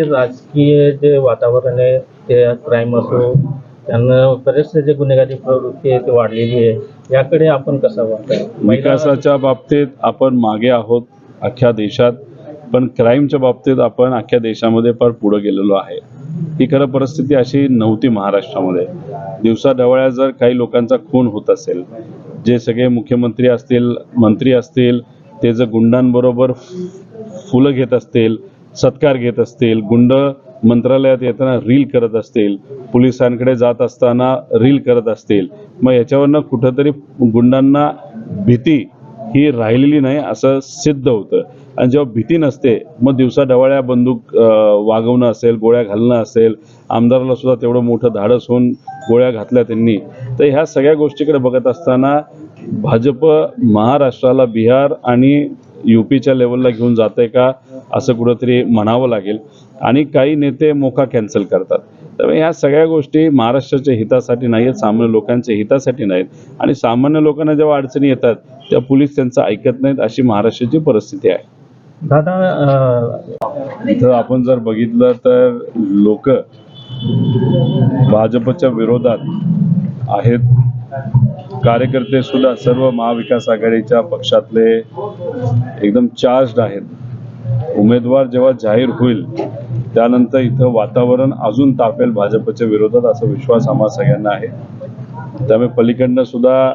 राजकीय जे वातावरण आहे ते क्राईम असो त्यांना बरेचसे जे गुन्हेगारी प्रवृत्ती आहे ती वाढलेली आहे. याकडे आपण कसं वाटतं विकासाच्या बाबतीत आपण मागे आहोत अख्ख्या देशात पण क्राईमच्या बाबतीत आपण अख्ख्या देशामध्ये फार पुढे गेलेलो आहे. ही खरं परिस्थिती अशी नव्हती महाराष्ट्रामध्ये. दिवसा ढवळ्या जर काही लोकांचा खून होत असेल जे सगळे मुख्यमंत्री असतील मंत्री असतील ते जर गुंडांबरोबर फुलं घेत असतील सत्कार घेत असतील गुंड मंत्रालयात येताना रील करत असतील पोलिसांकडे जात असताना रील करत असतील मग याच्यावरनं कुठंतरी गुंडांना भीती ही राहिलेली नाही असं सिद्ध होतं. आणि जेव्हा भीती नसते मग दिवसा डवाळ्या बंदूक वागवणं असेल गोळ्या घालणं असेल आमदाराला सुद्धा तेवढं मोठं धाडस होऊन गोळ्या घातल्या त्यांनी. तर ह्या सगळ्या गोष्टीकडे बघत असताना भाजप महाराष्ट्राला बिहार आणि युपीच्या लेवलला घेऊन जाते का असं कुठंतरी म्हणावं लागेल. आणि काही नेते मोका कॅन्सल करतात. त्यामुळे ह्या सगळ्या गोष्टी महाराष्ट्राच्या हितासाठी नाही आहेत सामान्य लोकांच्या हितासाठी नाहीत. आणि सामान्य लोकांना जेव्हा अडचणी येतात त्या पोलीस त्यांचं ऐकत नाहीत अशी महाराष्ट्राची परिस्थिती आहे. दादा इथं आपण जर बघितलं तर लोक भाजपच्या विरोधात आहेत. कार्यकर्ते सुद्धा सर्व महाविकास आघाडीच्या पक्षातले एकदम चार्ज आहेत. उमेदवार जेव्हा जाहीर होईल त्यानंतर इथं वातावरण अजून तापेल भाजपच्या विरोधात असा विश्वास आम्हा सगळ्यांना आहे. त्यामुळे पलीकडनं सुद्धा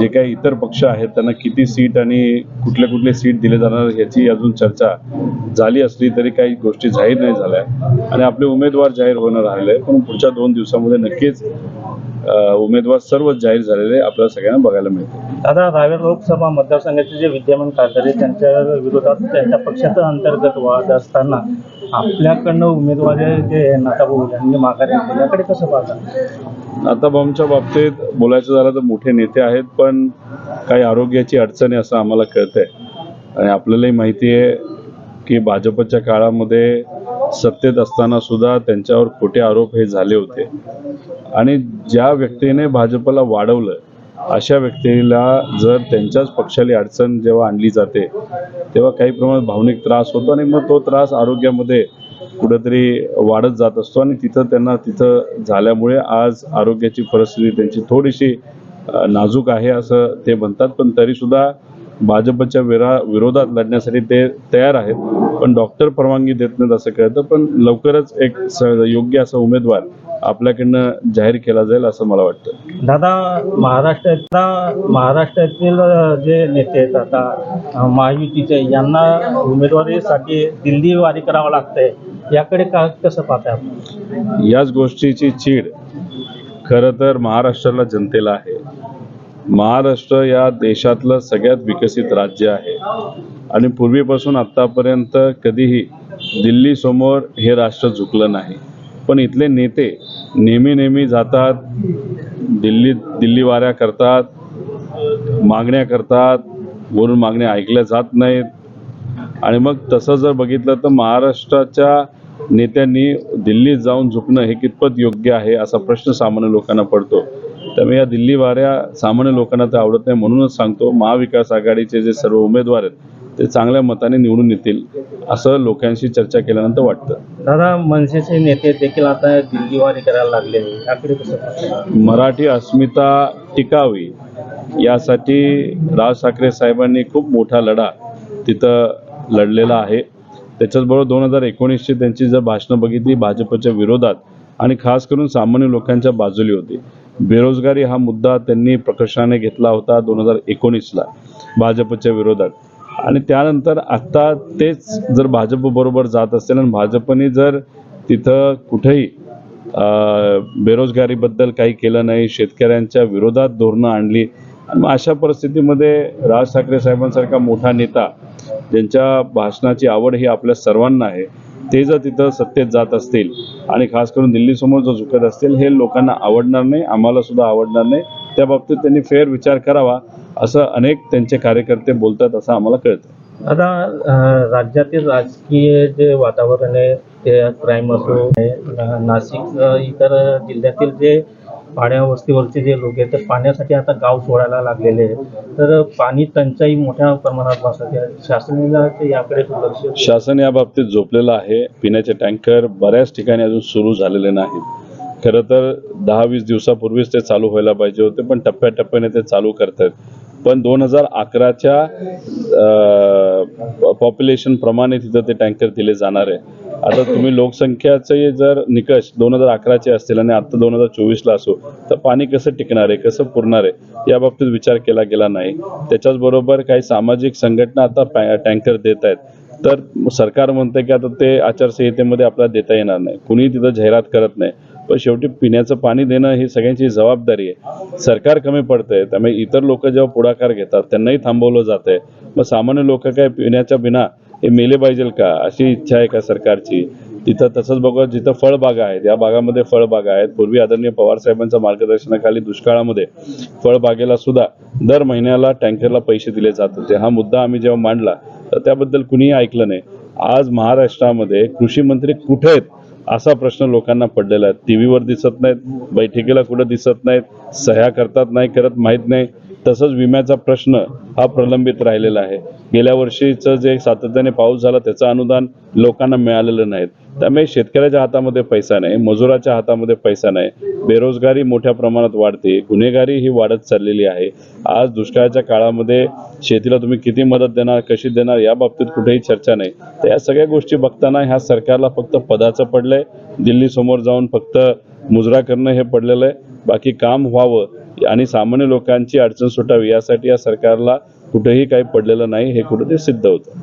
जे काही इतर पक्ष आहेत त्यांना किती सीट आणि कुठले कुठले सीट दिले जाणार याची अजून चर्चा झाली असली तरी काही गोष्टी जाहीर नाही झाल्या. आणि आपले उमेदवार जाहीर होणं राहिले पण पुढच्या दोन दिवसामध्ये नक्कीच उमेदवार सर्वच जाहीर झालेले आपल्याला सगळ्यांना बघायला मिळतील. दादा रावेर लोकसभा मतदारसंघाचे जे विद्यमान खासदार आहेत त्यांच्या विरोधात त्यांच्या पक्षाचा अंतर्गत वाद असताना आपल्याकडनं उमेदवारी जे नाताभाऊ यांनी माघारी याकडे कसं पाहता? बॉम्बच्या बाबतीत बोलायचं झालं तर मोठे नेते आहेत पण काही आरोग्याची अडचण आहे असं आम्हाला कळतंय. आणि आपल्यालाही माहिती आहे की भाजपच्या काळामध्ये सत्तेत असताना सुद्धा त्यांच्यावर खोटे आरोप हे झाले होते. आणि ज्या व्यक्तीने भाजपला वाढवलं अशा व्यक्तीला जर त्यांच्याच पक्षाला अडचण जेव्हा आणली जाते तेव्हा काही प्रमाणात भावनिक त्रास होतो आणि मग तो त्रास आरोग्यामध्ये कुठंतरी वाढत जात असतो आणि तिथं त्यांना तिथं झाल्यामुळे आज आरोग्याची परिस्थिती त्यांची थोडीशी नाजूक आहे असं ते म्हणतात. पण तरीसुद्धा भाजपच्या विरा विरोधात लढण्यासाठी ते तयार आहेत. पण डॉक्टर परवानगी देत नाहीत असं कळतं. पण लवकरच एक योग्य असा उमेदवार आपल्याकडनं जाहीर केला जाईल असं मला वाटतं. दादा महाराष्ट्रातला महाराष्ट्रातील जे नेते आहेत आता महायुतीचे यांना उमेदवारीसाठी दिल्ली वारी करावं लागतंय. याकडे का कसं पाहताय आपण? याच गोष्टीची चीड. खरं तर महाराष्ट्राला जनतेला आहे. महाराष्ट्र या देशातलं सगळ्यात विकसित राज्य आहे. आणि पूर्वीपासून आत्तापर्यंत कधीही दिल्लीसमोर हे राष्ट्र झुकलं नाही. पण इथले नेते नेहमी नेहमी जातात दिल्लीत दिल्ली वाऱ्या करतात मागण्या करतात वरून मागण्या ऐकल्या जात नाहीत. आणि मग तसं जर बघितलं तर महाराष्ट्राच्या नेत्यांनी दिल्लीत जाऊन झुकणं हे कितपत योग्य आहे असा प्रश्न सामान्य लोकांना पडतो. त्यामुळे या दिल्ली वाऱ्या सामान्य लोकांना ते आवडत नाही. म्हणूनच सांगतो महाविकास आघाडीचे जे सर्व उमेदवार आहेत ते चांगल्या मताने निवडून येतील असं लोकांशी चर्चा केल्यानंतर वाटतं. दादा मनसेचे नेते देखील आता दिल्ली वारी करायला लागले याकडे कसं पाहताय मराठी अस्मिता टिकावी यासाठी राज ठाकरे साहेबांनी खूप मोठा लढा तिथं लढलेला आहे. त्याच्याचबरोबर दोन हजार एकोणीसची त्यांची जर भाषणं बघितली भाजपच्या विरोधात आणि खास करून सामान्य लोकांच्या बाजूली होती. बेरोजगारी हा मुद्दा त्यांनी प्रकर्षाने घेतला होता दोन हजार एकोणीसला भाजपच्या विरोधात. आणि त्यानंतर आत्ता तेच जर भाजपबरोबर जात असेल आणि भाजपने जर तिथं कुठेही बेरोजगारीबद्दल काही केलं नाही शेतकऱ्यांच्या विरोधात धोरणं आणली आणि मग अशा परिस्थितीमध्ये राज ठाकरे साहेबांसारखा मोठा नेता ज्यांच्या भाषणाची आवड ही आपल्या सर्वांना आहे ते जर तिथं सत्तेत जात असतील आणि खास करून दिल्लीसमोर जर झुकत असतील हे लोकांना आवडणार नाही आम्हाला सुद्धा आवडणार नाही. त्या बाबतीत त्यांनी फेर विचार करावा असं अनेक त्यांचे कार्यकर्ते बोलतात असं आम्हाला कळतं आता राज्यातील राजकीय जे वातावरण आहे ते क्राईम असो नाशिक इतर जिल्ह्यातील जे पाड्या वस्तीवरचे जे लोक आहेत ते पाण्यासाठी आता गाव सोडायला लागलेले आहेत. तर पाणी टंचाई मोठ्या प्रमाणात भासते आहे. शासनाला ते याकडे दुर्लक्ष शासन या बाबतीत झोपलेलं आहे. पिण्याचे टँकर बऱ्याच ठिकाणी अजून सुरू झालेले नाहीत. खरं तर दहा वीस दिवसापूर्वीच ते चालू व्हायला पाहिजे होते पण टप्प्याटप्प्याने ते चालू करतात पण दोन हजार अकराच्या पॉप्युलेशन प्रमाणे तिथं ते टँकर दिले जाणार आहे. आता तुम्ही लोकसंख्याचे जर निकष दोन हजार अकराचे असतील आणि आता दोन हजार चोवीसला असो तर पाणी कसं टिकणार आहे कसं पुरणार आहे या बाबतीत विचार केला गेला नाही. त्याच्याच बरोबर काही सामाजिक संघटना आता टँकर देत आहेत. तर सरकार म्हणते की आता ते आचारसंहितेमध्ये आपल्याला देता येणार नाही. कुणी तिथं जाहिरात करत नाही. पण शेवटी पिण्याचं पाणी देणं ही सगळ्यांची जबाबदारी आहे. सरकार कमी पडतंय त्यामुळे इतर लोक जेव्हा पुढाकार घेतात त्यांनाही थांबवलं जात आहे मग सामान्य लोक काय पिण्याच्या बिना हे मेले पाहिजेल का? अशी इच्छा आहे का सरकारची? तिथं तसंच बघा जिथं फळबागा आहेत या भागामध्ये फळबागा आहेत. पूर्वी आदरणीय पवार साहेबांच्या मार्गदर्शनाखाली दुष्काळामध्ये फळबागेला सुद्धा दर महिन्याला टँकरला पैसे दिले जात होते. हा मुद्दा आम्ही जेव्हा मांडला तर त्याबद्दल कुणीही ऐकलं नाही. आज महाराष्ट्रामध्ये कृषी मंत्री कुठे आहेत असा प्रश्न लोकांना पडलेला आहे. टी व्हीवर दिसत नाहीत बैठकीला कुठं दिसत नाहीत सह्या करतात नाही करत माहीत नाही. तसंच विम्याचा प्रश्न हा प्रलंबित राहिलेला आहे. गेल्या वर्षीचं जे सातत्याने पाऊस झाला त्याचं अनुदान लोकांना मिळालेलं नाही त्यामुळे शेतकऱ्याच्या हातामध्ये पैसा नाही मजुराच्या हातामध्ये पैसा नाही. बेरोजगारी मोठ्या प्रमाणात वाढते गुन्हेगारी ही वाढत चाललेली आहे. आज दुष्काळाच्या काळामध्ये शेतीला तुम्ही किती मदत देणार कशी देणार या बाबतीत कुठेही चर्चा नाही. तर या सगळ्या गोष्टी बघताना ह्या सरकारला फक्त पदाचं पडलंय. दिल्ली समोर जाऊन फक्त मुजरा करणं हे पडलेलं आहे. बाकी काम व्हावं आणि सामान्य लोकांची अडचण सुटावी यासाठी या सरकारला कुठेही काही पडलेलं नाही हे कुठेतरी सिद्ध होतं.